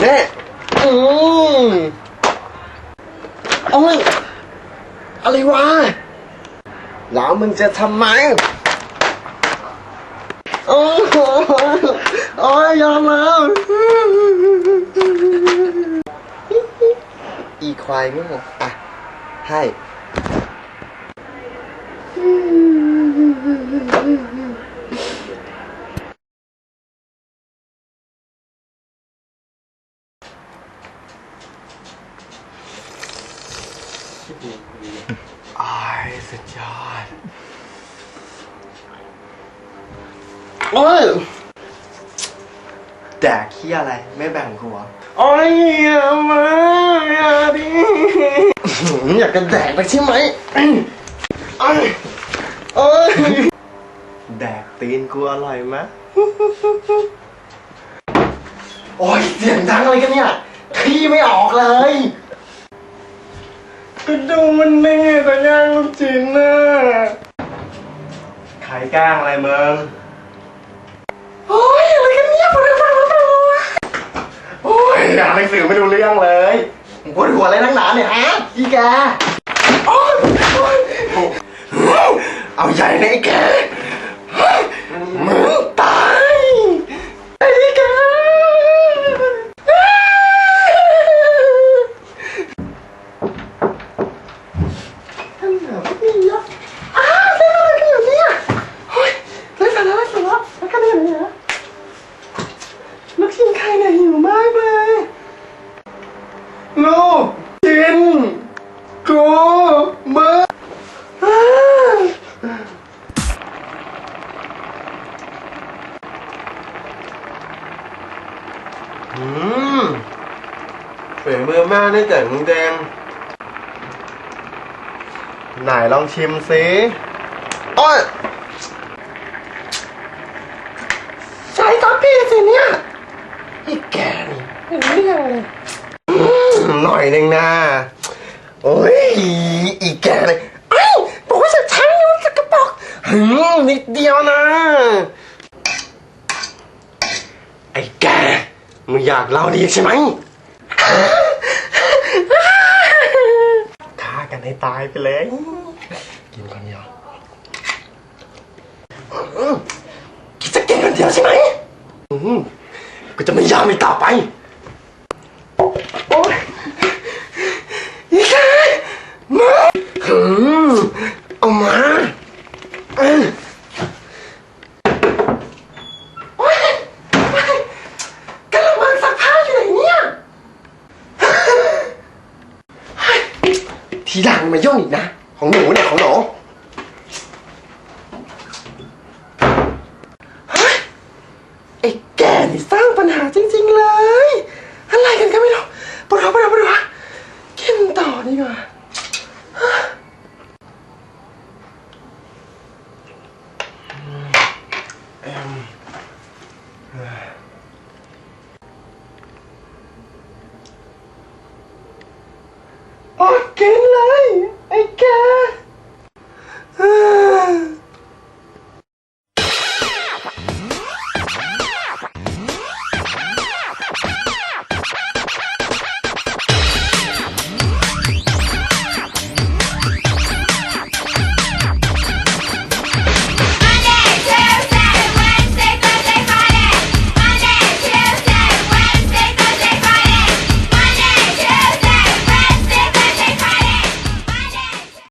แน่อืมโอ้ยอะไรวะ แล้วมึงจะทำไมโอ้โหโอ้ยยอมแล้ว อีควายโง่อะ ให้ อายสุดยอด โอ้ยแดกขี้อะไร ไม่แบ่งหัว โอ้ยอย่ามาอย่าดิอยากจะแดกไปใช่ไหมโอ้ยโอ้ยแดกตีนกูอร่อยไหมโอ้ยเสียงดังอะไรกันเนี่ยขี้ไม่ออกเลย ก็ดูมันนี่แต่ย่างลูกชิ้นน่ะขายก้างอะไรมึงโอ้ยอะไรกันเนี่ยปวดหัวปวดหัวโอ้ยอ่านหนังสือไม่ดูเรื่องเลยปวดหัวอะไรนักหนาเนี่ยฮะอีแกโอ้ยโอ้ยเอาใหญ่นะไอ้แกมึงตายไอ้แก ท่านหาพี่ยะอ้าวเล่นอะไรกันอยู่เนี่ยเฮ้ยเล่นสาระเล่นสาระแล้วกันอย่างนี้นะลูกชิ้นใครเนี่ยหิวมากเลยลูกชิ้นกูเบอร์อ้าว อืมฝีมือแม่นี่เจ๋งจริงไหนลองชิมสิโอ้ยใช้ทัพพี่สิเนี่ยไอ้แกนี่ไม่รู้เรื่องเลยอืมหน่อยหนึ่งนะโอ้ยอีแกเลยไอ้ยบอกว่าจะใช้มันจะกระปอกหืมนิดเดียวนะ ไอ้แก มึงอยากเล่าดีใช่ไหม ฆ่ากันให้ตายไปเลย กินคนเดียวอืมคิดจะกินคนเดียวใช่ไหมอืมก็จะไม่ยอมอีกต่อไป โอ๊ยอีกแล้วมาอืมเอามาเอ้ยโอ๊ยโอ๊ยกระมังซักผ้าอยู่ไหนเนี่ย ทีหลังมาย่องอีกนะ ของหนูเนี่ยของหนูเฮ้ยไอ้แกนี่สร้างปัญหาจริง ๆเลย อะไรกันก็ไม่รู้ปวดหัวปวดหัวปวดหัวกินต่อดีกว่าอิ่ม ปอกเก่งเลย ไอ้แก